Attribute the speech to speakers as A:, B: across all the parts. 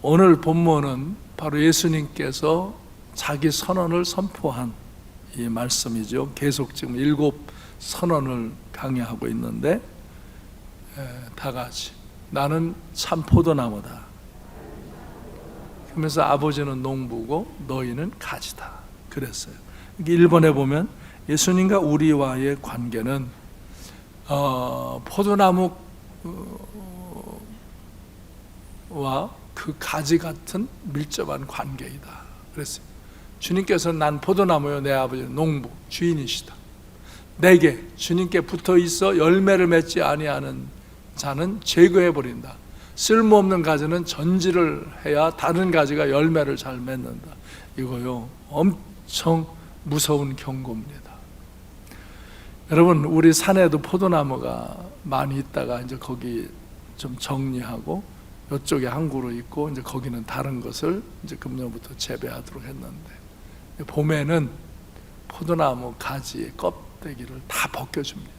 A: 오늘 본문은 바로 예수님께서 자기 선언을 선포한 이 말씀이죠. 계속 지금 일곱 선언을 강의하고 있는데 에, 다 같이 나는 참 포도나무다. 그러면서 아버지는 농부고 너희는 가지다. 그랬어요. 1번에 보면 예수님과 우리와의 관계는 어, 포도나무 와 그 가지 같은 밀접한 관계이다. 그랬어요. 주님께서는 난 포도나무요 내 아버지는 농부 주인이시다. 내게 주님께 붙어 있어 열매를 맺지 아니하는 자는 제거해 버린다. 쓸모없는 가지는 전지를 해야 다른 가지가 열매를 잘 맺는다. 이거요 엄청 무서운 경고입니다. 여러분 우리 산에도 포도나무가 많이 있다가 이제 거기 좀 정리하고 이쪽에 한 그루 있고 이제 거기는 다른 것을 이제 금년부터 재배하도록 했는데 봄에는 포도나무 가지의 껍데기를 다 벗겨줍니다.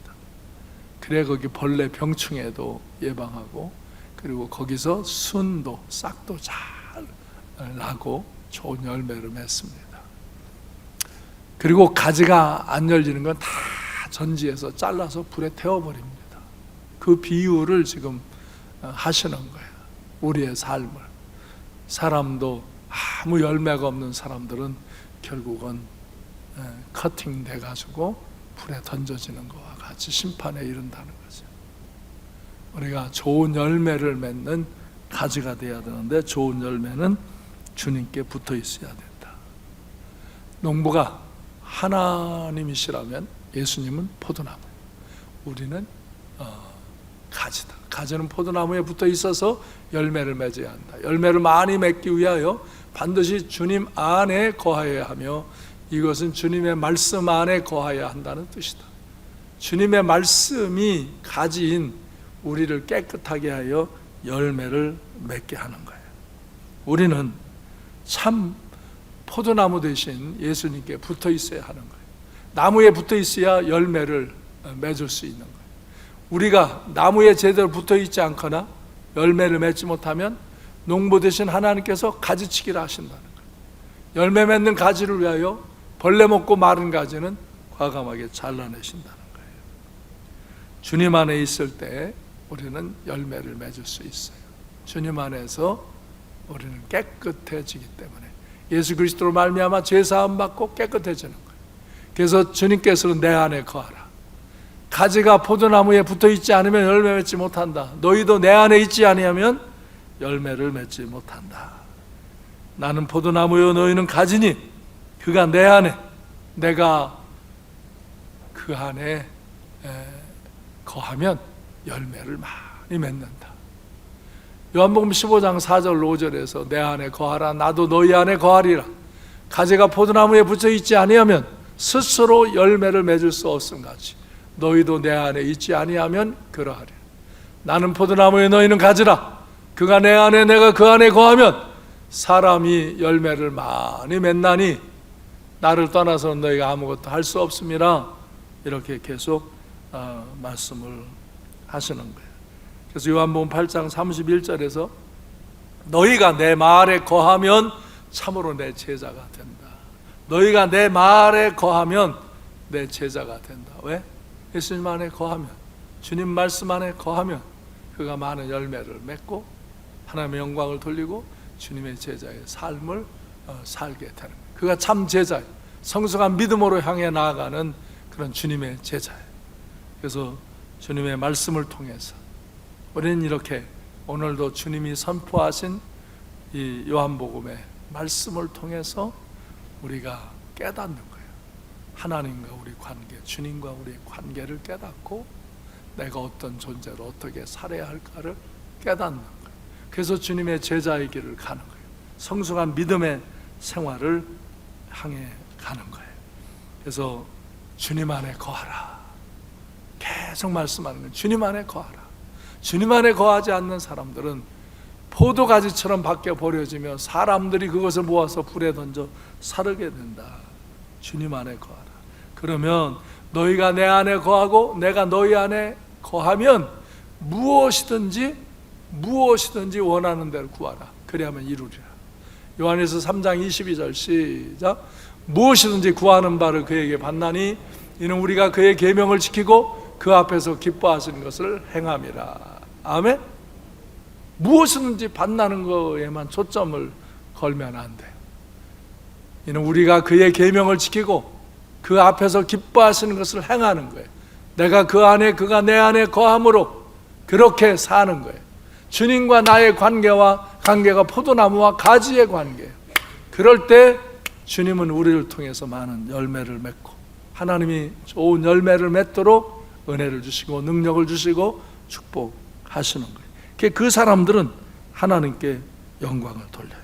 A: 그래 거기 벌레 병충해도 예방하고 그리고 거기서 순도 싹도 잘 나고 좋은 열매를 맺습니다. 그리고 가지가 안 열리는 건 다 전지에서 잘라서 불에 태워버립니다. 그 비유를 지금 하시는 거예요. 우리의 삶을. 사람도 아무 열매가 없는 사람들은 결국은 커팅 돼 가지고 불에 던져지는 것과 같이 심판에 이른다는 거죠. 우리가 좋은 열매를 맺는 가지가 돼야 되는데 좋은 열매는 주님께 붙어 있어야 된다. 농부가 하나님이시라면 예수님은 포도나무, 우리는 어, 가지다. 가지는 포도나무에 붙어 있어서 열매를 맺어야 한다. 열매를 많이 맺기 위하여 반드시 주님 안에 거하여야 하며 이것은 주님의 말씀 안에 거하여야 한다는 뜻이다. 주님의 말씀이 가지인 우리를 깨끗하게 하여 열매를 맺게 하는 거예요. 우리는 참 포도나무 대신 예수님께 붙어 있어야 하는 거예요. 나무에 붙어 있어야 열매를 맺을 수 있는 거예요. 우리가 나무에 제대로 붙어 있지 않거나 열매를 맺지 못하면 농부 대신 하나님께서 가지치기를 하신다는 거예요. 열매 맺는 가지를 위하여 벌레 먹고 마른 가지는 과감하게 잘라내신다는 거예요. 주님 안에 있을 때 우리는 열매를 맺을 수 있어요. 주님 안에서 우리는 깨끗해지기 때문에 예수 그리스도로 말미암아 죄 사함 받고 깨끗해지는 거예요. 그래서 주님께서는 내 안에 거하라. 가지가 포도나무에 붙어 있지 않으면 열매 맺지 못한다. 너희도 내 안에 있지 아니하면 열매를 맺지 못한다. 나는 포도나무요 너희는 가지니 그가 내 안에 내가 그 안에 거하면 열매를 많이 맺는다. 요한복음 15장 4절 5절에서 내 안에 거하라 나도 너희 안에 거하리라. 가지가 포도나무에 붙어 있지 아니하면 스스로 열매를 맺을 수 없음 같이 너희도 내 안에 있지 아니하면 그러하리. 나는 포도나무에 너희는 가지라. 그가 내 안에 내가 그 안에 거하면 사람이 열매를 많이 맺나니 나를 떠나서 너희가 아무것도 할 수 없습니다. 이렇게 계속 어, 말씀을 하시는 거예요. 그래서 요한복음 8장 31절에서 너희가 내 말에 거하면 참으로 내 제자가 된다. 너희가 내 말에 거하면 내 제자가 된다. 왜? 예수님 안에 거하면 주님 말씀 안에 거하면 그가 많은 열매를 맺고 하나님의 영광을 돌리고 주님의 제자의 삶을 어, 살게 되는. 그가 참 제자예요. 성숙한 믿음으로 향해 나아가는 그런 주님의 제자예요. 그래서 주님의 말씀을 통해서 우리는 이렇게 오늘도 주님이 선포하신 이 요한복음의 말씀을 통해서 우리가 깨닫는. 하나님과 우리 관계, 주님과 우리 관계를 깨닫고 내가 어떤 존재로 어떻게 살아야 할까를 깨닫는 거예요. 그래서 주님의 제자의 길을 가는 거예요. 성숙한 믿음의 생활을 향해 가는 거예요. 그래서 주님 안에 거하라. 계속 말씀하는 거예요. 주님 안에 거하라. 주님 안에 거하지 않는 사람들은 포도가지처럼 밖에 버려지며 사람들이 그것을 모아서 불에 던져 사르게 된다. 주님 안에 거하라. 그러면 너희가 내 안에 거하고 내가 너희 안에 거하면 무엇이든지 무엇이든지 원하는 대로 구하라. 그래야만 이루리라. 요한에서 3장 22절 시작. 무엇이든지 구하는 바를 그에게 받나니 이는 우리가 그의 계명을 지키고 그 앞에서 기뻐하시는 것을 행함이라. 아멘. 무엇이든지 받나는 거에만 초점을 걸면 안 돼요. 이는 우리가 그의 계명을 지키고 그 앞에서 기뻐하시는 것을 행하는 거예요. 내가 그 안에 그가 내 안에 거함으로 그렇게 사는 거예요. 주님과 나의 관계와 관계가 포도나무와 가지의 관계예요. 그럴 때 주님은 우리를 통해서 많은 열매를 맺고 하나님이 좋은 열매를 맺도록 은혜를 주시고 능력을 주시고 축복하시는 거예요. 그- 그 사람들은 하나님께 영광을 돌려요.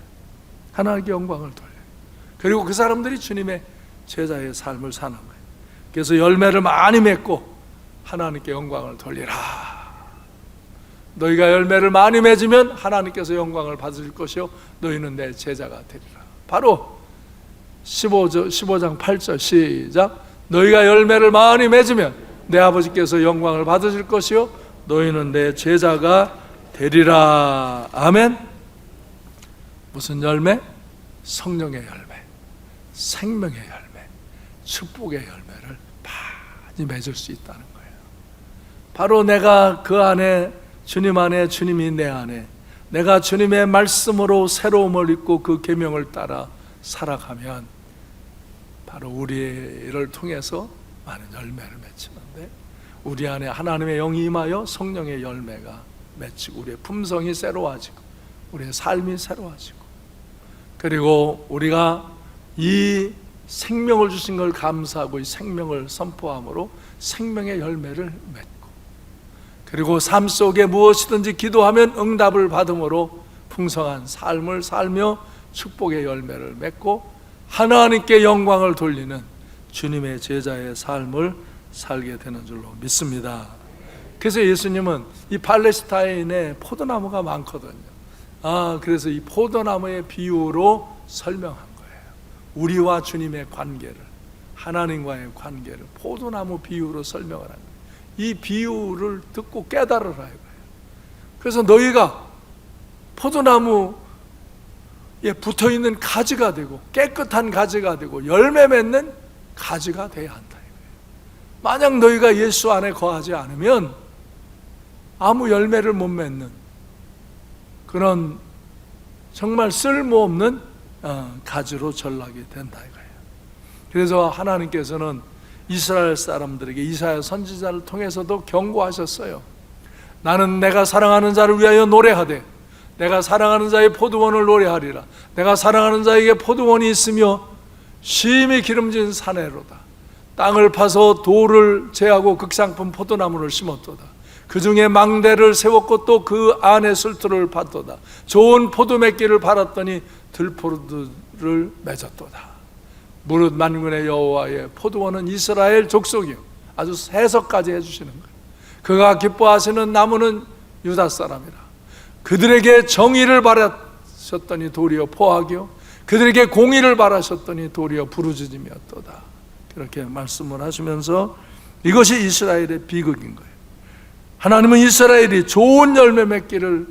A: 하나님께 영광을 돌려요. 그리고 그 사람들이 주님의 제자의 삶을 사는 거예요. 그래서 열매를 많이 맺고 하나님께 영광을 돌리라. 너희가 열매를 많이 맺으면 하나님께서 영광을 받으실 것이요 너희는 내 제자가 되리라. 바로 15절, 15장 8절 시작. 너희가 열매를 많이 맺으면 내 아버지께서 영광을 받으실 것이요 너희는 내 제자가 되리라. 아멘. 무슨 열매? 성령의 열매, 생명의 열매, 축복의 열매를 많이 맺을 수 있다는 거예요. 바로 내가 그 안에 주님 안에 주님이 내 안에 내가 주님의 말씀으로 새로움을 입고 그 계명을 따라 살아가면 바로 우리를 통해서 많은 열매를 맺히는데 우리 안에 하나님의 영이 임하여 성령의 열매가 맺히고 우리의 품성이 새로워지고 우리의 삶이 새로워지고 그리고 우리가 이 생명을 주신 걸 감사하고 이 생명을 선포함으로 생명의 열매를 맺고 그리고 삶 속에 무엇이든지 기도하면 응답을 받음으로 풍성한 삶을 살며 축복의 열매를 맺고 하나님께 영광을 돌리는 주님의 제자의 삶을 살게 되는 줄로 믿습니다. 그래서 예수님은 이 팔레스타인에 포도나무가 많거든요. 아, 그래서 이 포도나무의 비유로 거예요. 우리와 주님의 관계를, 하나님과의 관계를 포도나무 비유로 설명을 한 거예요. 이 비유를 듣고 깨달으라 이거예요. 그래서 너희가 포도나무에 붙어 있는 가지가 되고 깨끗한 가지가 되고 열매 맺는 가지가 돼야 한다 이거예요. 만약 너희가 예수 안에 거하지 않으면 아무 열매를 못 맺는 그런 정말 쓸모없는 어, 가지로 전락이 된다 이거예요. 그래서 하나님께서는 이스라엘 사람들에게 이사야 선지자를 통해서도 경고하셨어요. 나는 내가 사랑하는 자를 위하여 노래하되 내가 사랑하는 자의 포도원을 노래하리라. 내가 사랑하는 자에게 포도원이 있으며 심히 기름진 산에로다. 땅을 파서 돌을 제하고 극상품 포도나무를 심었도다. 그 중에 망대를 세웠고 또 그 안에 술틀을 받도다. 좋은 포도 맺기를 바랐더니 들포도를 맺었도다. 무릇 만군의 여호와의 포도원은 이스라엘 족속이요. 아주 해석까지 해주시는 거예요. 그가 기뻐하시는 나무는 유다 사람이라. 그들에게 정의를 바라셨더니 도리어 포악이요. 그들에게 공의를 바라셨더니 도리어 부르짖음이었도다. 그렇게 말씀을 하시면서 이것이 이스라엘의 비극인 거예요. 하나님은 이스라엘이 좋은 열매 맺기를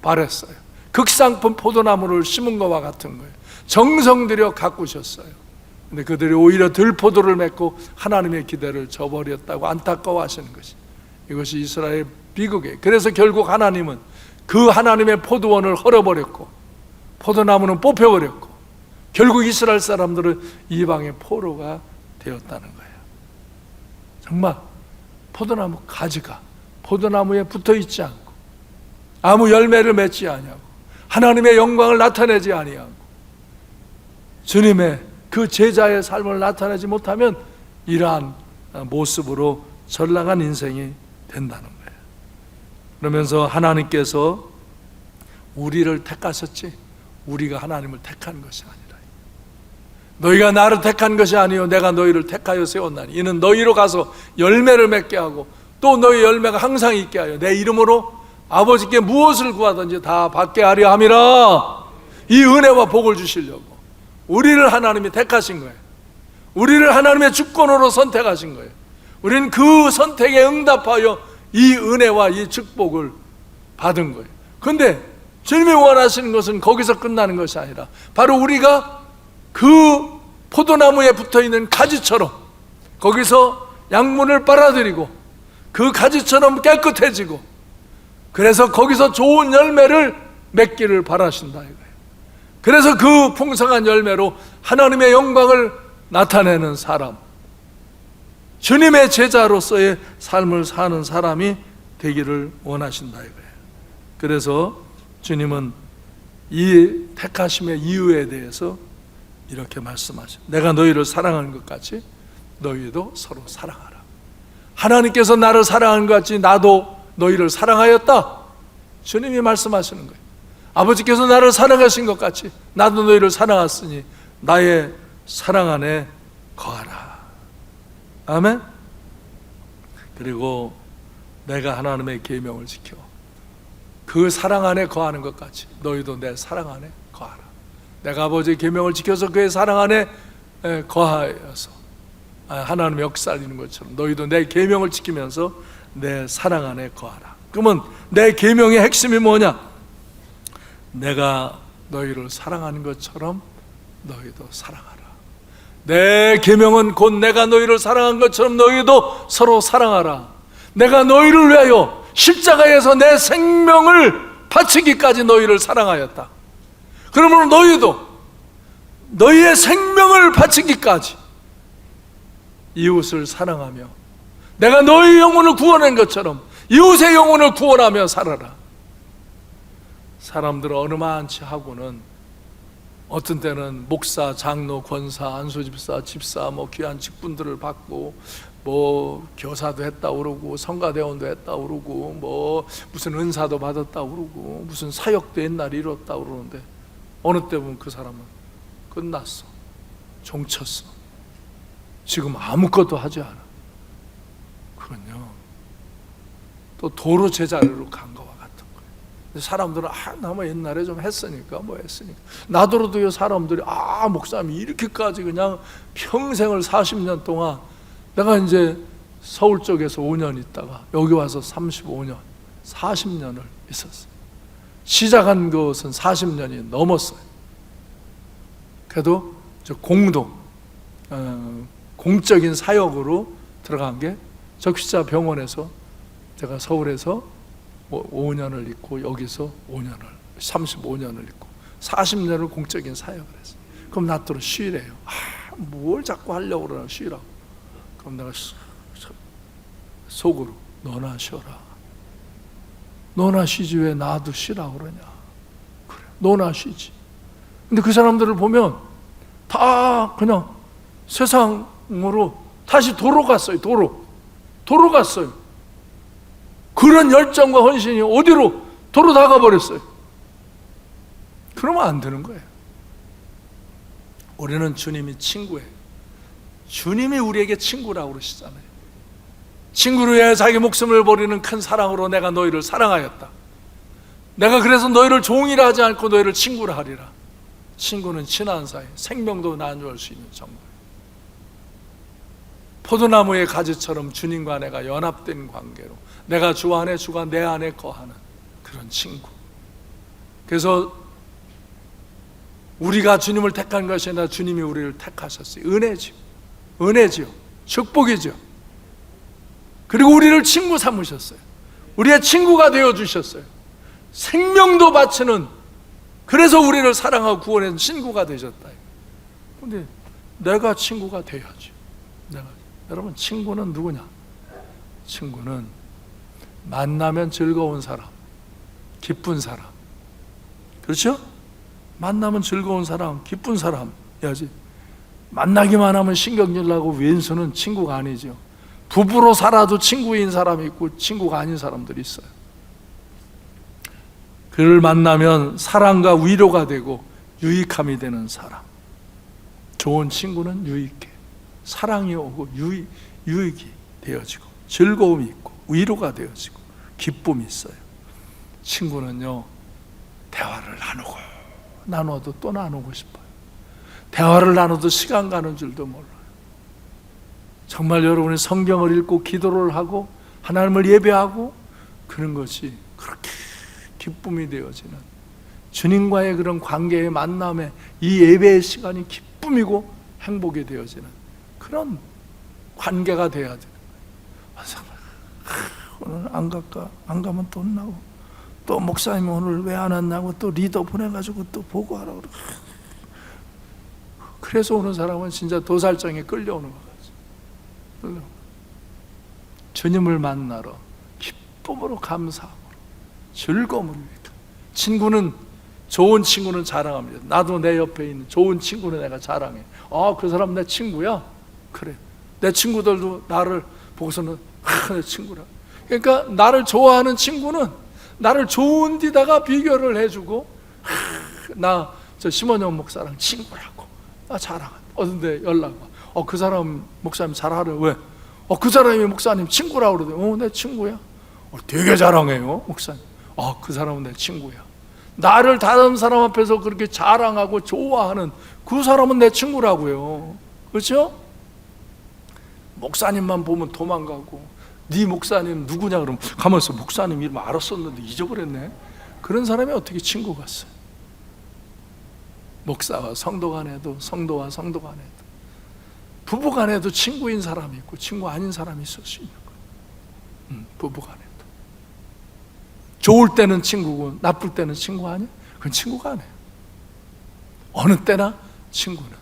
A: 바랬어요. 극상품 포도나무를 심은 것과 같은 거예요. 정성 들여 가꾸셨어요. 근데 그들이 오히려 들포도를 맺고 하나님의 기대를 저버렸다고 안타까워하시는 것이 이것이 이스라엘 비극이에요. 그래서 결국 하나님은 그 하나님의 포도원을 헐어버렸고 포도나무는 뽑혀버렸고 결국 이스라엘 사람들은 이방의 포로가 되었다는 거예요. 정말 포도나무 가지가 포도나무에 붙어 있지 않고 아무 열매를 맺지 아니하고 하나님의 영광을 나타내지 아니하고 주님의 그 제자의 삶을 나타내지 못하면 이러한 모습으로 전락한 인생이 된다는 거예요. 그러면서 하나님께서 우리를 택하셨지 우리가 하나님을 택한 것이 아니라 너희가 나를 택한 것이 아니요 내가 너희를 택하여 세웠나니 이는 너희로 가서 열매를 맺게 하고 또 너희 열매가 항상 있게 하여 내 이름으로 아버지께 무엇을 구하든지 다 받게 하려 함이라. 이 은혜와 복을 주시려고 우리를 하나님이 택하신 거예요. 우리를 하나님의 주권으로 선택하신 거예요. 우리는 그 선택에 응답하여 이 은혜와 이 축복을 받은 거예요. 근데 주님이 원하시는 것은 거기서 끝나는 것이 아니라 바로 우리가 그 포도나무에 붙어 있는 가지처럼 거기서 양문을 빨아들이고 그 가지처럼 깨끗해지고 그래서 거기서 좋은 열매를 맺기를 바라신다 이거예요. 그래서 그 풍성한 열매로 하나님의 영광을 나타내는 사람, 주님의 제자로서의 삶을 사는 사람이 되기를 원하신다 이거예요. 그래서 주님은 이 택하심의 이유에 대해서 이렇게 말씀하셔. 내가 너희를 사랑하는 것 같이 너희도 서로 사랑하라. 하나님께서 나를 사랑하는 것 같이 나도 너희를 사랑하였다. 주님이 말씀하시는 거예요. 아버지께서 나를 사랑하신 것 같이 나도 너희를 사랑했으니 나의 사랑 안에 거하라. 아멘. 그리고 내가 하나님의 계명을 지켜 그 사랑 안에 거하는 것 같이 너희도 내 사랑 안에 거하라. 내가 아버지의 계명을 지켜서 그의 사랑 안에 에, 거하여서 아, 하나님의 역사하는 것처럼 너희도 내 계명을 지키면서 내 사랑 안에 거하라. 그러면 내 계명의 핵심이 뭐냐? 내가 너희를 사랑하는 것처럼 너희도 사랑하라. 내 계명은 곧 내가 너희를 사랑한 것처럼 너희도 서로 사랑하라. 내가 너희를 위하여 십자가에서 내 생명을 바치기까지 너희를 사랑하였다. 그러므로 너희도 너희의 생명을 바치기까지 이웃을 사랑하며 내가 너희 영혼을 구원한 것처럼 이웃의 영혼을 구원하며 살아라. 사람들 어느 많지 하고는 어떤 때는 목사, 장로, 권사, 안수집사, 집사, 뭐 귀한 직분들을 받고 뭐 교사도 했다 그러고 성가대원도 했다 그러고 뭐 무슨 은사도 받았다 그러고 무슨 사역도 옛날에 이뤘다 그러는데 어느 때 보면 그 사람은 끝났어. 종쳤어. 지금 아무것도 하지 않아. 그건요. 또 도로 제자리로 간 거와 같은 거예요. 사람들은 아, 나뭐 옛날에 좀 했으니까 뭐 했으니까. 나더라도요 사람들이 아 목사님이 이렇게까지 그냥 평생을 40년 동안 내가 이제 서울 쪽에서 5년 있다가 여기 와서 35년, 40년을 있었어요. 시작한 것은 40년이 넘었어요. 그래도 저 공동, 어, 공적인 사역으로 들어간 게 적시자 병원에서 제가 서울에서 5년을 있고 여기서 5년을 35년을 있고 40년을 공적인 사역을 했어요. 그럼 나더러 쉬래요. 아, 뭘 자꾸 하려고 그러나 쉬라고. 그럼 내가 속으로 너나 쉬어라. 너나 쉬지 왜 나도 쉬라 그러냐. 그래, 너나 쉬지. 근데 그 사람들을 보면 다 그냥 세상으로 다시 도로 갔어요. 도로. 도로 갔어요. 그런 열정과 헌신이 어디로 도로 나가버렸어요. 그러면 안 되는 거예요. 우리는 주님이 친구예요. 주님이 우리에게 친구라고 그러시잖아요. 친구를 위해 자기 목숨을 버리는 큰 사랑으로 내가 너희를 사랑하였다. 내가 그래서 너희를 종이라 하지 않고 너희를 친구라 하리라. 친구는 친한 사이, 생명도 나누을 수 있는 정말. 포도나무의 가지처럼 주님과 내가 연합된 관계로 내가 주 안에 주가 내 안에 거하는 그런 친구. 그래서 우리가 주님을 택한 것이 아니라 주님이 우리를 택하셨어요. 은혜죠. 은혜지요. 축복이죠. 그리고 우리를 친구 삼으셨어요. 우리의 친구가 되어 주셨어요. 생명도 바치는 그래서 우리를 사랑하고 구원해 친구가 되셨다. 근데 내가 친구가 돼야지. 여러분 친구는 누구냐? 친구는 만나면 즐거운 사람, 기쁜 사람. 그렇죠? 만나면 즐거운 사람, 기쁜 사람이야지. 만나기만 하면 신경질 나고 왼수는 친구가 아니죠. 부부로 살아도 친구인 사람이 있고 친구가 아닌 사람들이 있어요. 그를 만나면 사랑과 위로가 되고 유익함이 되는 사람. 좋은 친구는 유익해. 사랑이 오고 유익, 유익이 되어지고 즐거움이 있고 위로가 되어지고 기쁨이 있어요. 친구는요 대화를 나누고 나눠도 또 나누고 싶어요. 대화를 나눠도 시간 가는 줄도 몰라요. 정말 여러분이 성경을 읽고 기도를 하고 하나님을 예배하고 그런 것이 그렇게 기쁨이 되어지는 주님과의 그런 관계의 만남에 이 예배의 시간이 기쁨이고 행복이 되어지는 그런 관계가 돼야. 그래서 오늘 안 갈까? 안 가면 또 혼나고 또 목사님 오늘 왜 안 왔나고 또 리더 보내가지고 또 보고하라 그러고 그래서 오는 사람은 진짜 도살장에 끌려오는 것 같아요. 주님을 만나러 기쁨으로 감사하고 즐거움을 위해 친구는 좋은 친구는 자랑합니다. 나도 내 옆에 있는 좋은 친구는 내가 자랑해. 아, 그 사람 내 친구야. 그래. 내 친구들도 나를 보고서는 아, 내 친구라. 그러니까 나를 좋아하는 친구는 나를 좋은 데다가 비교를 해주고 나저 심원영 목사랑 친구라고 나 자랑한다. 어딘데 연락 와. 어, 그 사람 목사님 잘하래. 왜? 어, 그 사람이 목사님 친구라고 그러대. 어, 내 친구야. 어, 되게 자랑해요, 목사님. 아, 그 사람은 내 친구야. 나를 다른 사람 앞에서 그렇게 자랑하고 좋아하는 그 사람은 내 친구라고요. 그렇죠? 목사님만 보면 도망가고 네 목사님 누구냐 그러면 가만있어 목사님 이름 알았었는데 잊어버렸네. 그런 사람이 어떻게 친구 같어요? 목사와 성도 간에도 성도와 성도 간에도 부부 간에도 친구인 사람이 있고 친구 아닌 사람이 있을 수 있는 거예요. 음, 부부 간에도 좋을 때는 친구고 나쁠 때는 친구 아니야? 그건 친구가 아니에요. 어느 때나 친구는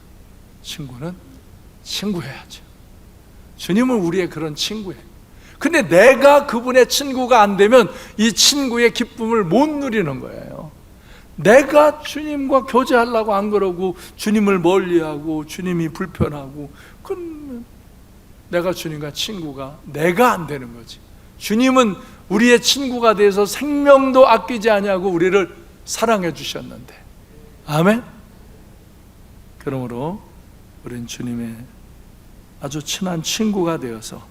A: 친구는 친구해야죠. 주님은 우리의 그런 친구예요. 근데 내가 그분의 친구가 안 되면 이 친구의 기쁨을 못 누리는 거예요. 내가 주님과 교제하려고 안 그러고 주님을 멀리하고 주님이 불편하고 그럼 내가 주님과 친구가 내가 안 되는 거지. 주님은 우리의 친구가 돼서 생명도 아끼지 아니하고 우리를 사랑해 주셨는데. 아멘. 그러므로 우리는 주님의 아주 친한 친구가 되어서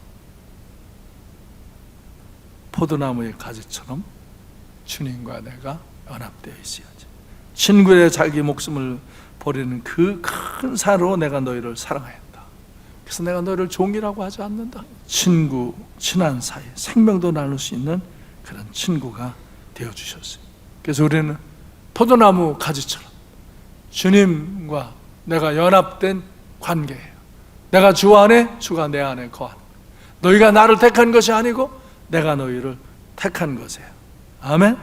A: 포도나무의 가지처럼 주님과 내가 연합되어 있어야지. 친구의 자기 목숨을 버리는 그 큰 사로 내가 너희를 사랑하였다. 그래서 내가 너희를 종이라고 하지 않는다. 친구, 친한 사이, 생명도 나눌 수 있는 그런 친구가 되어 주셨어요. 그래서 우리는 포도나무 가지처럼 주님과 내가 연합된 관계예요. 내가 주 안에, 주가 내 안에 거하는. 너희가 나를 택한 것이 아니고 내가 너희를 택한 것이에요. 아멘.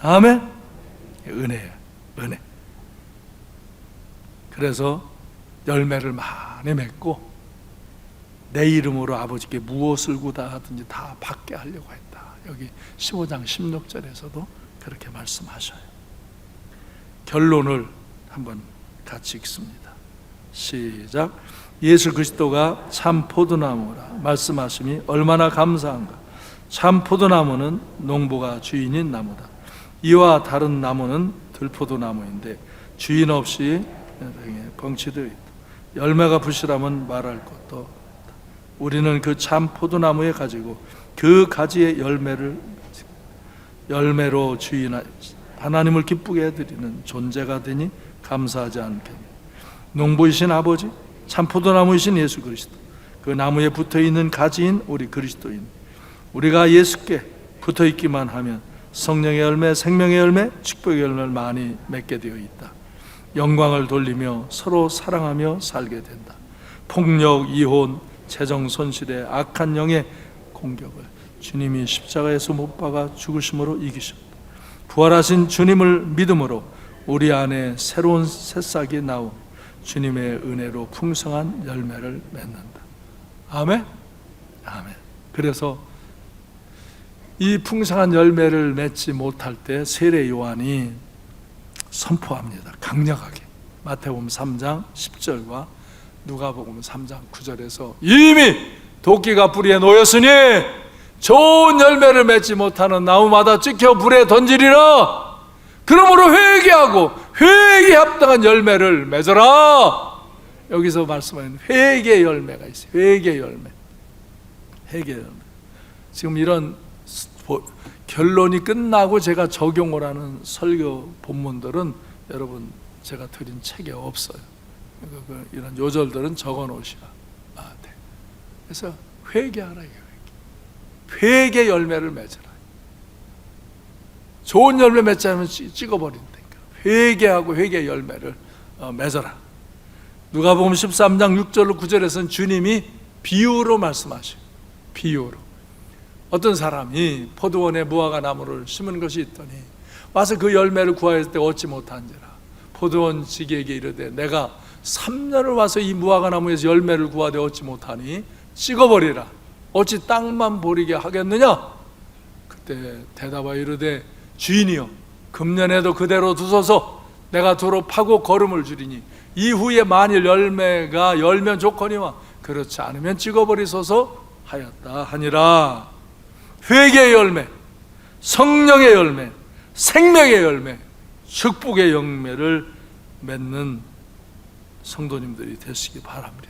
A: 아멘. 은혜예요. 은혜. 그래서 열매를 많이 맺고 내 이름으로 아버지께 무엇을 구다하든지 다 받게 하려고 했다. 여기 15장 16절에서도 그렇게 말씀하셔요. 결론을 한번 같이 읽습니다. 시작. 예수 그리스도가 참 포도나무라 말씀하심이 얼마나 감사한가. 참 포도나무는 농부가 주인인 나무다. 이와 다른 나무는 들포도나무인데 주인 없이 벙치되어 있다. 열매가 부실하면 말할 것도 없다. 우리는 그 참 포도나무에 가지고 그 가지의 열매를 열매로 주인 하나님을 기쁘게 해드리는 존재가 되니 감사하지 않겠냐. 농부이신 아버지, 참 포도나무이신 예수 그리스도, 그 나무에 붙어 있는 가지인 우리 그리스도인, 우리가 예수께 붙어 있기만 하면 성령의 열매, 생명의 열매, 축복의 열매를 많이 맺게 되어 있다. 영광을 돌리며 서로 사랑하며 살게 된다. 폭력, 이혼, 재정 손실의 악한 영의 공격을 주님이 십자가에서 못 박아 죽으심으로 이기셨다. 부활하신 주님을 믿음으로 우리 안에 새로운 새싹이 나온 주님의 은혜로 풍성한 열매를 맺는다. 아멘. 아멘. 그래서 이 풍성한 열매를 맺지 못할 때 세례 요한이 선포합니다. 강력하게. 마태복음 3장 10절과 누가복음 3장 9절에서 이미 도끼가 뿌리에 놓였으니 좋은 열매를 맺지 못하는 나무마다 찍혀 불에 던지리라. 그러므로 회개하고 회개에 합당한 열매를 맺어라. 여기서 말씀하는 회개 열매가 있어요. 회개 열매. 회개 열매. 지금 이런 결론이 끝나고 제가 적용을 하는 설교 본문들은 여러분 제가 드린 책에 없어요. 그 이런 요절들은 적어 놓으셔야 돼. 그래서 회개하라 회개. 회개 열매를 맺어라. 좋은 열매 맺지 않으면 찍어버린다니까. 회개하고 회개 열매를 어, 맺어라. 누가복음 13장 6절로 9절에서는 주님이 비유로 말씀하셔요. 비유로. 어떤 사람이 포도원에 무화과 나무를 심은 것이 있더니 와서 그 열매를 구하였을 때 얻지 못한지라 포도원 지기에게 이르되 내가 3년을 와서 이 무화과 나무에서 열매를 구하되 얻지 못하니 찍어버리라 어찌 땅만 버리게 하겠느냐 그때 대답하여 이르되 주인이여 금년에도 그대로 두소서. 내가 도로 파고 걸음을 줄이니 이후에 만일 열매가 열면 좋거니와 그렇지 않으면 찍어버리소서 하였다 하니라. 회개의 열매 성령의 열매 생명의 열매 축복의 열매를 맺는 성도님들이 되시기 바랍니다.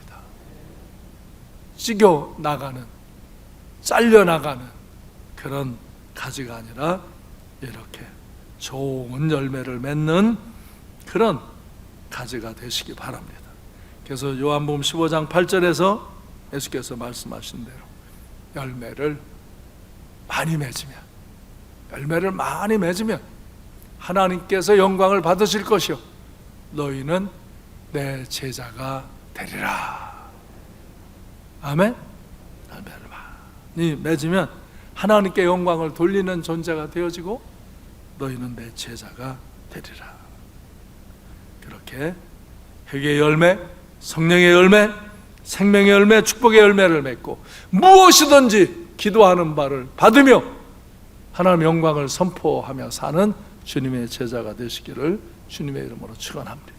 A: 찢겨 나가는 잘려 나가는 그런 가지가 아니라 이렇게 좋은 열매를 맺는 그런 가지가 되시기 바랍니다. 그래서 요한복음 15장 8절에서 예수께서 말씀하신 대로 열매를 많이 맺으면 열매를 많이 맺으면 하나님께서 영광을 받으실 것이요 너희는 내 제자가 되리라. 아멘. 열매를 많이 맺으면 하나님께 영광을 돌리는 존재가 되어지고 너희는 내 제자가 되리라. 그렇게 회개의 열매, 성령의 열매, 생명의 열매, 축복의 열매를 맺고 무엇이든지 기도하는 바를 받으며 하나님 영광을 선포하며 사는 주님의 제자가 되시기를 주님의 이름으로 축원합니다.